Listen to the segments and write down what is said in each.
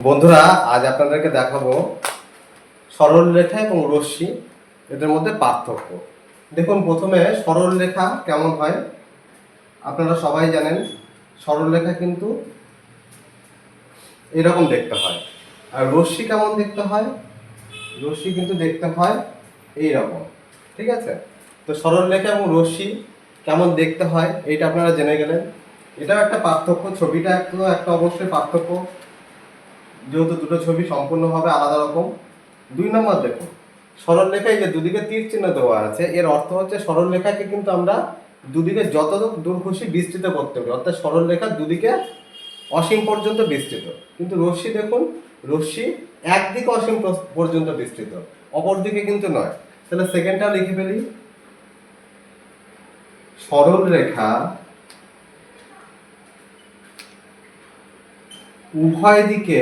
বন্ধুরা, আজ আপনাদেরকে দেখাবো সরল রেখা এবং রশ্মি, এদের মধ্যে পার্থক্য। দেখুন, প্রথমে সরল রেখা কেমন হয়? আপনারা সবাই জানেন, সরল রেখা কিন্তু এরকম দেখতে হয়। আর রশ্মি কেমন দেখতে হয়? রশ্মি কিন্তু দেখতে হয় এই রকম ঠিক আছে? তো সরল রেখা এবং রশ্মি কেমন দেখতে হয়, এইটা আপনারা জেনে গেলেন। এটাও একটা পার্থক্য, ছবিটা একটু, একটা অবশ্যই পার্থক্য। যেহেতু দুটো ছবি সম্পূর্ণভাবে আলাদা রকম, দুই নম্বর দেখুন সরল রেখায় যে দুদিকে তীর চিহ্ন দেওয়া আছে, এর অর্থ হচ্ছে সরল রেখাকে কিন্তু আমরা দুদিকে যত দূর খুশি বিস্তৃত করতে পারি, অর্থাৎ সরল রেখা দুদিকে অসীম পর্যন্ত বিস্তৃত। কিন্তু রশ্মি দেখুন, রশ্মি একদিকে অসীম পর্যন্ত বিস্তৃত অপর দিকে কিন্তু নয়। তাহলে সেকেন্ডটা লিখে ফেলি। সরল রেখা উভয় দিকে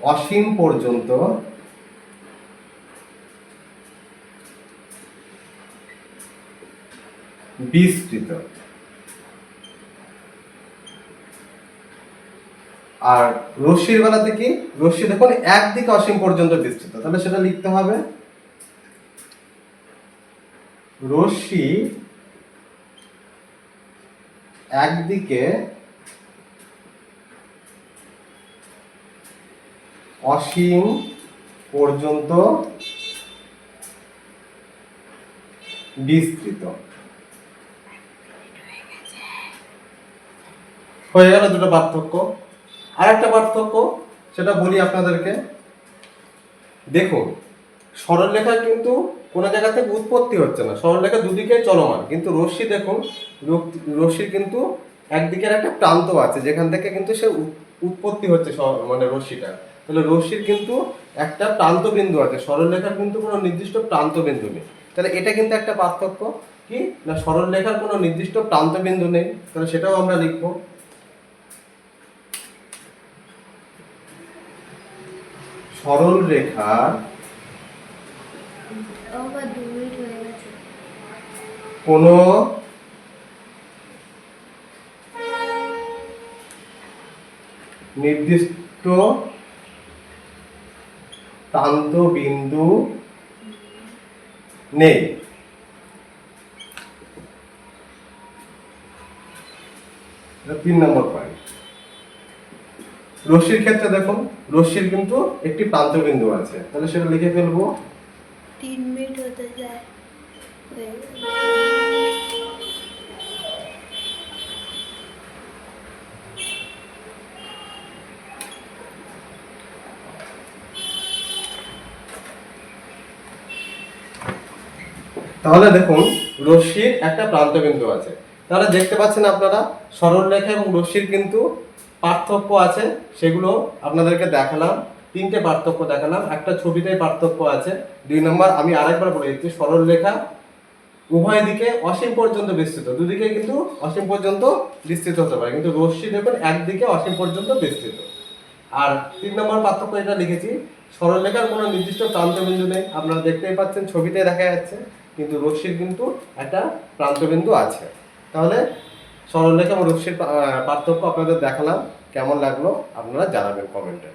অসীম পর্যন্ত বিস্তৃত। আর রশ্মির বেলাতে কি? রশ্মি দেখুন, একদিকে অসীম পর্যন্ত বিস্তৃত। তাহলে সেটা লিখতে হবে, রশ্মি একদিকে অসীম পর্যন্ত বিস্তৃত। হয়ে গেল দুটো পার্থক্য। আর একটা পার্থক্য, সেটা বলি আপনাদেরকে। দেখুন সরলরেখা কিন্তু কোনো জায়গা থেকে উৎপত্তি হচ্ছে না। সরলরেখা দুদিকে চলমান। কিন্তু রশ্মি দেখুন রশ্মির কিন্তু একদিকের একটা প্রান্ত আছে, যেখান থেকে কিন্তু সে উৎ- উৎপত্তি হচ্ছে মানে রশ্মিটা। তাহলে রশ্মির কিন্তু একটা প্রান্ত বিন্দু আছে সরলরেখার কিন্তু কোনো নির্দিষ্ট প্রান্ত বিন্দু নেই। তাহলে এটা কিন্তু একটা পার্থক্য। কি? না সরলরেখার কোনো নির্দিষ্ট প্রান্ত বিন্দু নেই। তাহলে সেটাও আমরা লিখব। সরল রেখার আবার দু মিনিট হয়ে গেছে কোনো নির্দিষ্ট প্রান্ত বিন্দু নেই। তিন নম্বর পয়েন্ট রশ্মির ক্ষেত্রে দেখুন রশ্মির কিন্তু একটি প্রান্ত বিন্দু আছে। তাহলে সেটা লিখে ফেলব। তিন মিনিট হতে যায়। তাহলে দেখুন, রশ্মির একটা প্রান্ত বিন্দু আছে। তাহলে দেখতে পাচ্ছেন আপনারা সরল রেখা এবং রশ্মির কিন্তু পার্থক্য আছে, সেগুলো আপনাদেরকে দেখালাম। তিনটে পার্থক্য দেখালাম। একটা ছবিতে পার্থক্য আছে। দুই নম্বর, আমি আরেকবার বলে দিচ্ছি সরল রেখা উভয় দিকে অসীম পর্যন্ত বিস্তৃত। দুদিকে কিন্তু অসীম পর্যন্ত বিস্তৃত হতে পারে। কিন্তু রশ্মি দেখুন, একদিকে অসীম পর্যন্ত বিস্তৃত। আর তিন নম্বর পার্থক্য এটা লিখেছি, সরলরেখার কোনো নির্দিষ্ট প্রান্তবিন্দু নেই। আপনারা দেখতেই পাচ্ছেন ছবিতে দেখা যাচ্ছে, কিন্তু রশ্মির কিন্তু একটা প্রান্তবিন্দু আছে। তাহলে সরলরেখা এবং রশ্মির পার্থক্য আপনাদের দেখালাম। কেমন লাগল আপনারা জানাবেন কমেন্টে।